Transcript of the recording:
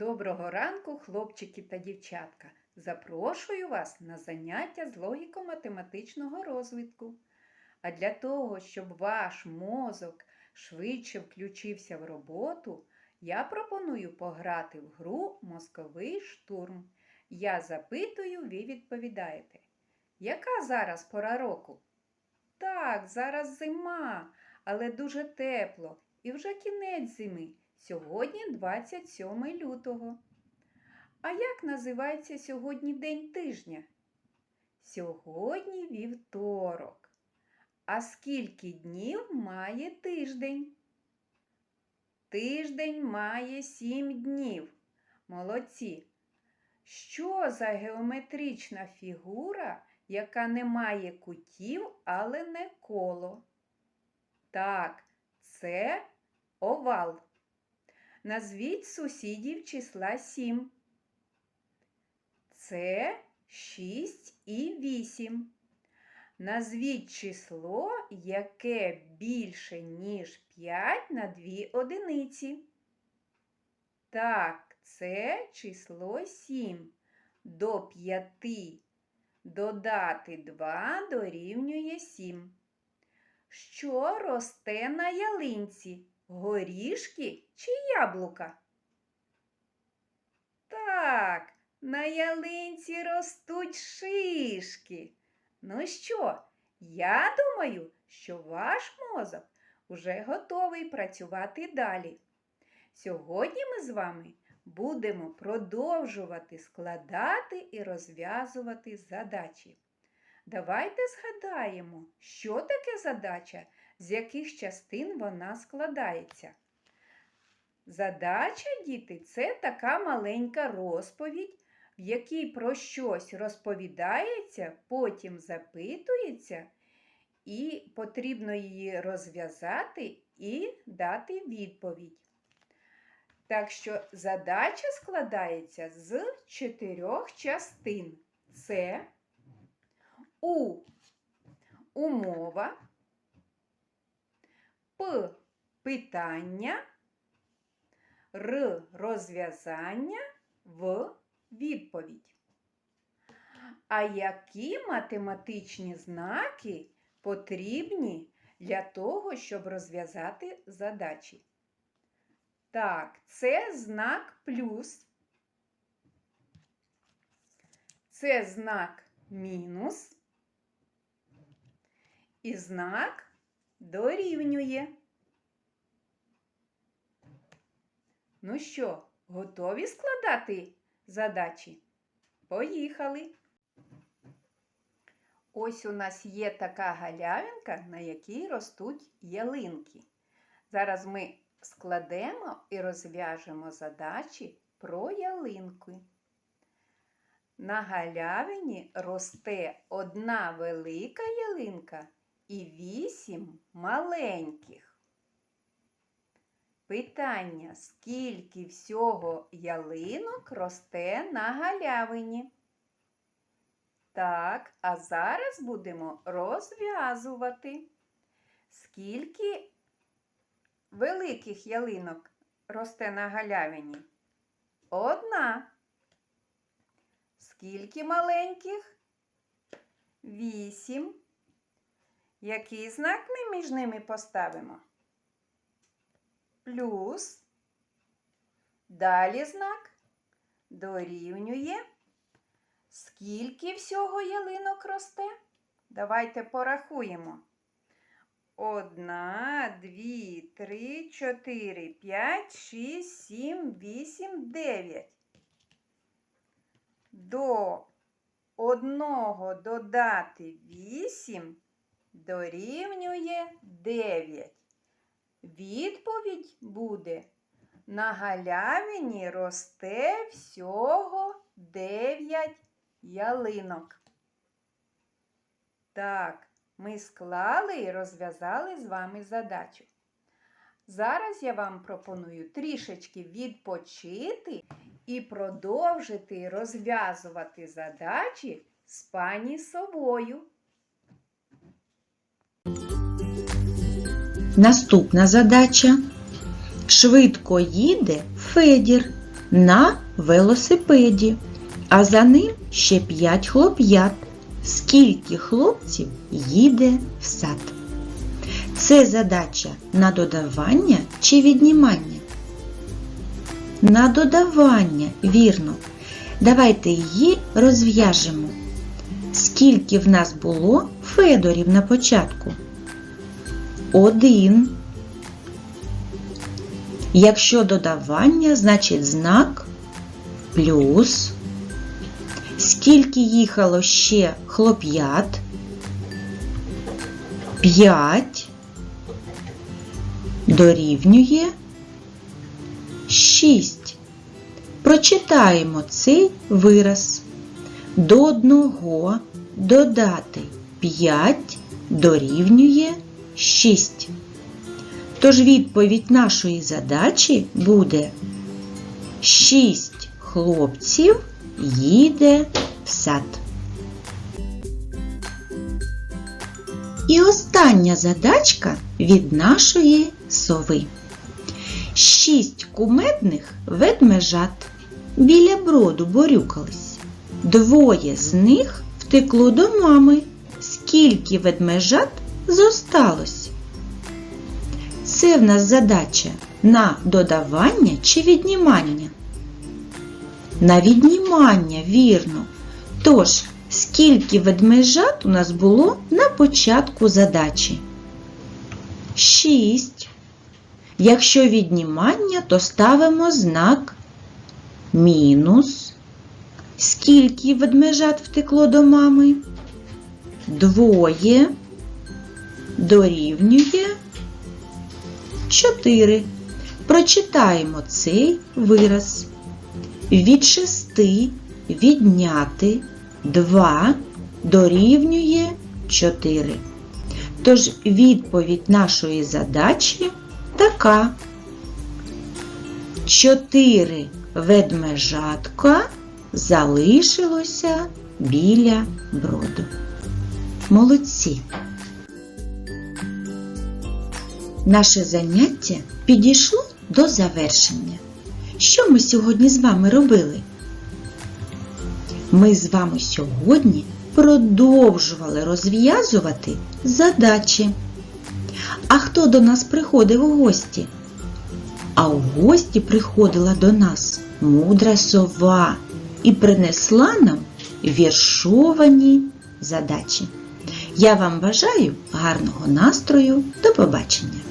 Доброго ранку, хлопчики та дівчатка. Запрошую вас на заняття з логіко-математичного розвитку. А для того, щоб ваш мозок швидше включився в роботу, я пропоную пограти в гру Мозковий штурм. Я запитую, ви відповідаєте. Яка зараз пора року? Так, зараз зима, але дуже тепло і вже кінець зими. Сьогодні 27 лютого. А як називається сьогодні день тижня? Сьогодні вівторок. А скільки днів має тиждень? Тиждень має 7 днів. Молодці. Що за геометрична фігура, яка не має кутів, але не коло? Так, це овал. Назвіть сусідів числа 7. Це 6 і 8. Назвіть число, яке більше, ніж 5 на 2 одиниці. Так, це число 7. До 5 додати 2 дорівнює 7. Що росте на ялинці? Горішки чи яблука? Так, на ялинці ростуть шишки. Ну що, я думаю, що ваш мозок уже готовий працювати далі. Сьогодні ми з вами будемо продовжувати складати і розв'язувати задачі. Давайте згадаємо, що таке задача, з яких частин вона складається. Задача, діти, це така маленька розповідь, в якій про щось розповідається, потім запитується, і потрібно її розв'язати і дати відповідь. Так що задача складається з чотирьох частин. Це У умова, П. Питання, Р. Розв'язання, В. Відповідь. А які математичні знаки потрібні для того, щоб розв'язати задачі? Так, це знак плюс, це знак мінус. І знак дорівнює. Ну що, готові складати задачі? Поїхали! Ось у нас є така галявинка, на якій ростуть ялинки. Зараз ми складемо і розв'яжемо задачі про ялинки. На галявині росте одна велика ялинка і вісім маленьких. Питання, скільки всього ялинок росте на галявині? Так, а зараз будемо розв'язувати. Скільки великих ялинок росте на галявині? Одна. Скільки маленьких? Вісім. Який знак ми між ними поставимо? Плюс. Далі знак дорівнює. Скільки всього ялинок росте? Давайте порахуємо. Одна, дві, три, чотири, п'ять, шість, сім, вісім, дев'ять. До одного додати вісім дорівнює дев'ять. Відповідь буде на галявині росте всього дев'ять ялинок. Так, ми склали і розв'язали з вами задачу. Зараз я вам пропоную трішечки відпочити і продовжити розв'язувати задачі з пані совою. Наступна задача. Швидко їде Федір. на велосипеді, а за ним ще п'ять хлоп'ят. Скільки хлопців їде в сад? Це задача на додавання чи віднімання? На додавання, вірно. Давайте її розв'яжемо. Скільки в нас було Федорів на початку? Один. Якщо додавання, значить знак плюс. Скільки їхало ще хлоп'ят? П'ять. Дорівнює шість. Прочитаємо цей вираз. До одного додати 5 дорівнює 6. Тож відповідь нашої задачі буде 6 хлопців їде в сад. І остання задачка від нашої сови. Шість кумедних ведмежат біля броду борюкались. Двоє з них втекло до мами. Скільки ведмежат зосталось? Це в нас задача на додавання чи віднімання? На віднімання, вірно. Тож, скільки ведмежат у нас було на початку задачі? Шість. Якщо віднімання, то ставимо знак мінус. Скільки ведмежат втекло до мами? Двоє дорівнює чотири. Прочитаємо цей вираз. Від шести відняти 2 дорівнює 4. Тож відповідь нашої задачі така. Чотири ведмежатка залишилося біля броду. Молодці! Наше заняття підійшло до завершення. Що ми сьогодні з вами робили? Ми з вами сьогодні продовжували розв'язувати задачі. А хто до нас приходив у гості? А у гості приходила до нас мудра сова і принесла нам віршовані задачі. Я вам бажаю гарного настрою. До побачення!